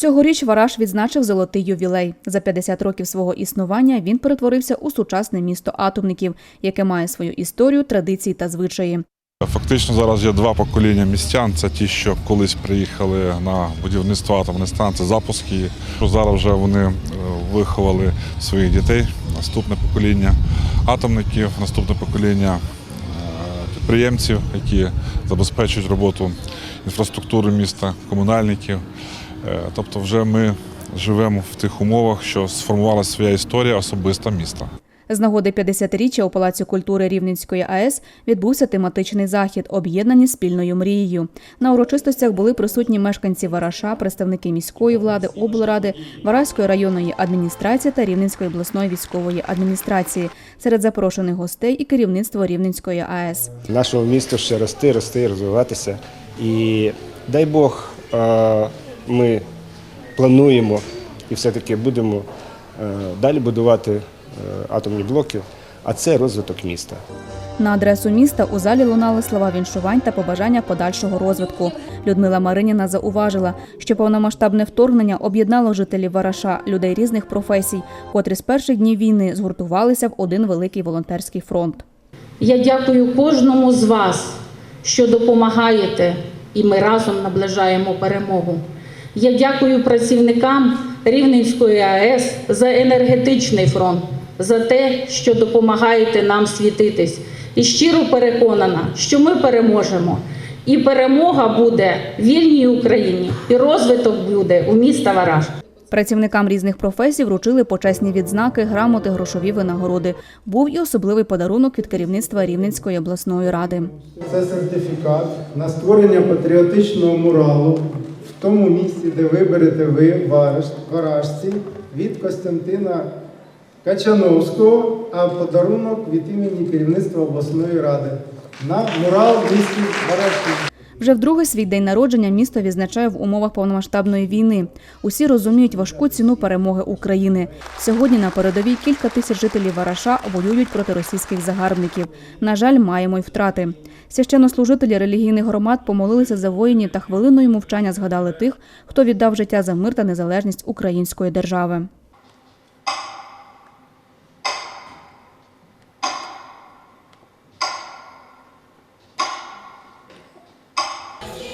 Цьогоріч Вараш відзначив золотий ювілей. За 50 років свого існування він перетворився у сучасне місто атомників, яке має свою історію, традиції та звичаї. Фактично зараз є два покоління містян. Це ті, що колись приїхали на будівництво атомної станції, запуск її. Зараз вже вони е, виховали своїх дітей, наступне покоління атомників, наступне покоління е, підприємців, які забезпечують роботу інфраструктури міста, комунальників. Е, Тобто, вже ми живемо в тих умовах, що сформувалася своя історія особиста міста. З нагоди 50-річчя у Палаці культури Рівненської АЕС відбувся тематичний захід, об'єднані спільною мрією. На урочистостях були присутні мешканці Вараша, представники міської влади, облради, Вараської районної адміністрації та Рівненської обласної військової адміністрації. Серед запрошених гостей і керівництво Рівненської АЕС. нашого міста ще рости, рости, розвиватися. І дай Бог, е, ми плануємо і все-таки будемо е, далі будувати е, атомні блоки, а це розвиток міста. На адресу міста у залі лунали слова віншувань та побажання подальшого розвитку. Людмила Мариніна зауважила, що повномасштабне вторгнення об'єднало жителів Вараша, людей різних професій, котрі з перших днів війни згуртувалися в один великий волонтерський фронт. Я дякую кожному з вас, що допомагаєте, і ми разом наближаємо перемогу. Я дякую працівникам Рівненської АЕС за енергетичний фронт, за те, що допомагаєте нам світитись. І щиро переконана, що ми переможемо. І перемога буде в вільній Україні, і розвиток буде у міста Вараж. Працівникам різних професій вручили почесні відзнаки, грамоти, грошові винагороди. Був і особливий подарунок від керівництва Рівненської обласної ради. Це сертифікат на створення патріотичного муралу тому місці, де виберете ви в варажці від Костянтина Качановського, а подарунок від імені керівництва обласної ради на мурал місті Варажці. Вже вдруге свій день народження місто відзначає в умовах повномасштабної війни. Усі розуміють важку ціну перемоги України. Сьогодні на передовій кілька тисяч жителів Вараша воюють проти російських загарбників. На жаль, маємо й втрати. Священнослужителі релігійних громад помолилися за воїнів та хвилиною мовчання згадали тих, хто віддав життя за мир та незалежність української держави.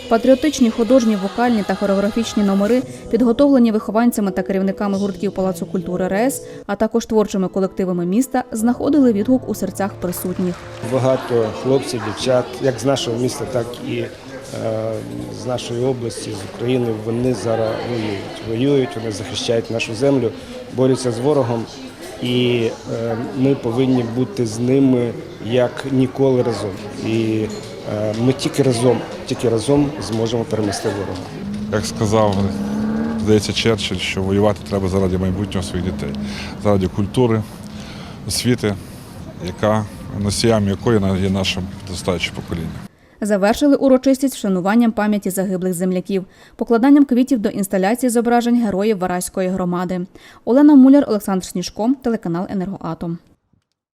Патріотичні, художні, вокальні та хореографічні номери, підготовлені вихованцями та керівниками гуртків Палацу культури РЕС, а також творчими колективами міста, знаходили відгук у серцях присутніх. Багато хлопців, дівчат, як з нашого міста, так і е, з нашої області, з України, вони зараз воюють. Воюють, вони захищають нашу землю, борються з ворогом. І е, ми повинні бути з ними як ніколи разом. І ми тільки разом, тільки разом зможемо перемогти ворога. Як сказав, здається, Черчилль, що воювати треба заради майбутнього своїх дітей, заради культури, освіти, яка носіям якої є наше достаюче покоління. Завершили урочистість вшануванням пам'яті загиблих земляків, покладанням квітів до інсталяції зображень героїв Вараської громади. Олена Муляр, Олександр Сніжко, телеканал Енергоатом.